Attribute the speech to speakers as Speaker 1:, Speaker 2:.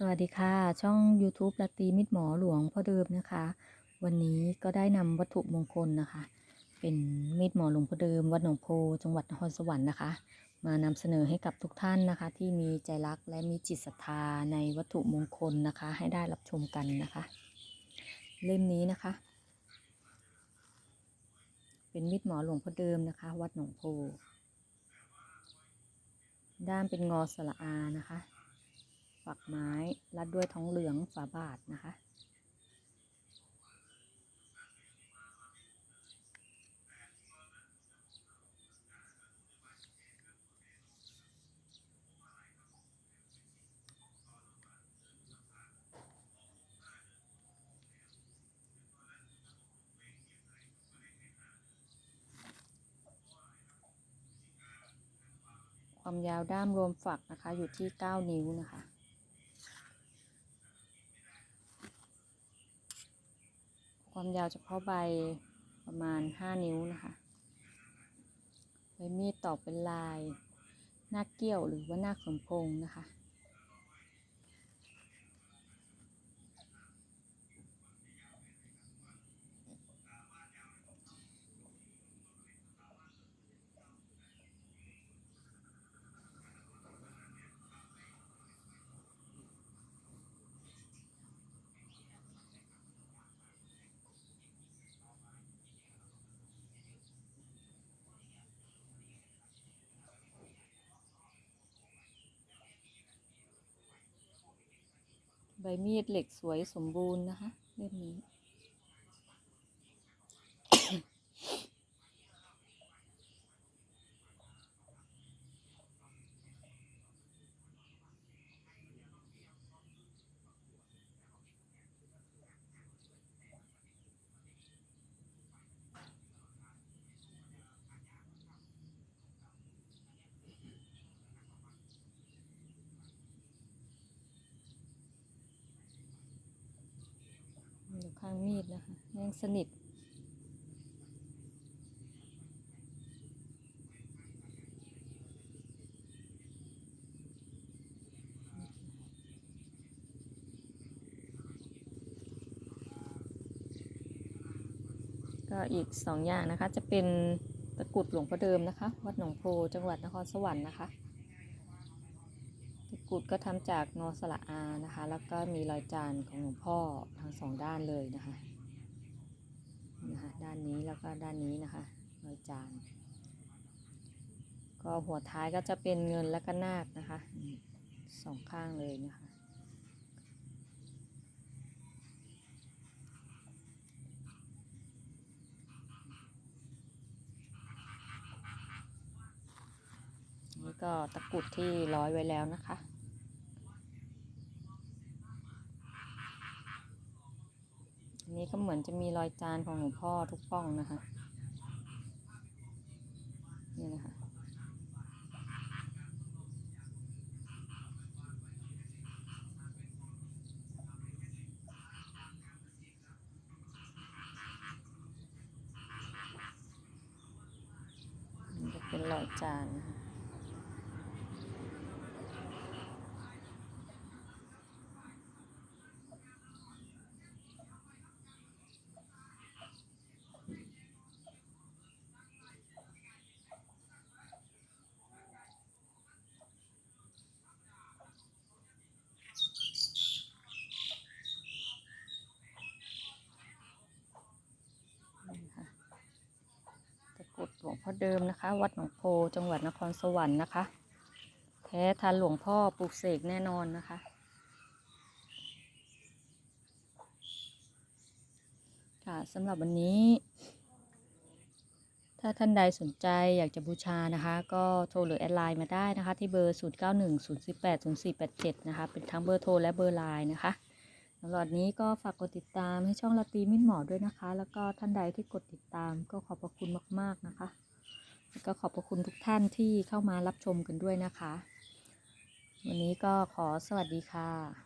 Speaker 1: สวัสดีค่ะ ช่อง YouTube ลาตีมิตรหมอหลวงพ่อเดิมนะคะ วันนี้ก็ได้นำวัตถุมงคลนะคะ เป็นมีดหมอหลวงพ่อเดิม วัดหนองโพจังหวัดนครสวรรค์นะคะ มานำเสนอให้กับทุกท่านนะคะ ที่มีใจรักและมีจิตศรัทธาในวัตถุมงคลนะคะ ให้ได้รับชมกันนะคะ เล่มนี้นะคะ เป็นมีดหมอหลวงพ่อเดิมนะคะ วัดหนองโพด้านเป็นงอสระอานะคะ ฝักไม้รัดด้วยท้องเหลืองฝาบาทนะคะ ความยาวด้ามรวมฝักนะคะ อยู่ที่ 9 นิ้วนะคะ ความยาวเฉพาะใบประมาณ 5 นิ้วนะคะใบมีดตอกเป็นลายหน้าเกี้ยวหรือว่าหน้าขมพงนะคะ ใบมีดเหล็กสวยสมบูรณ์นะคะเล่มนี้ อยู่ ข้างมีดนะคะยังสนิทก็อีกสองอย่างนะคะ จะเป็นตะกรุดหลวงพ่อเดิมนะคะ วัดหนองโพจังหวัดนครสวรรค์นะคะ กุดก็ทำจากงอสละอานะคะ แล้วก็มีรอยจานของหลวงพ่อทั้งสองด้านเลยนะคะนะคะด้านนี้แล้วก็ด้านนี้นะคะรอยจานก็หัวท้ายก็จะเป็นเงินและก็นาคนะคะสองข้างเลยนะคะ นี่ก็ตะกุดที่ร้อยไว้แล้วนะคะ อั นี้ก็เหมือนจะมีรอยจานของหลวงพ่อทุกป้องนะคะ นี่นะคะ จะเป็นรอยจานนะคะ นี่ค่ะตะกรุดหลวง พ่อเดิมนะคะ วัดหนองโพจังหวัดนครสวรรค์นะคะ แท้ทันหลวงพ่อปลูกเสกแน่นอนนะคะ ค่ะสำหรับวันนี้ ถ้าท่านใดสนใจอยากจะบูชานะคะ ก็โทรหรือแอดไลน์มาได้นะคะ ที่เบอร์ 0 9 1 0 1 8 0 4 8 7 นะคะ เป็นทั้งเบอร์โทรและเบอร์ไลน์นะคะสำหรับนี้ก็ฝากกดติดตามให้ช่องลาตีมิตรหมอด้วยนะคะ แล้วก็ท่านใดที่กดติดตามก็ขอบพระคุณมาก ๆ นะคะ ก็ขอบพระคุณทุกท่านที่เข้ามารับชมกันด้วยนะคะ วันนี้ก็ขอสวัสดีค่ะ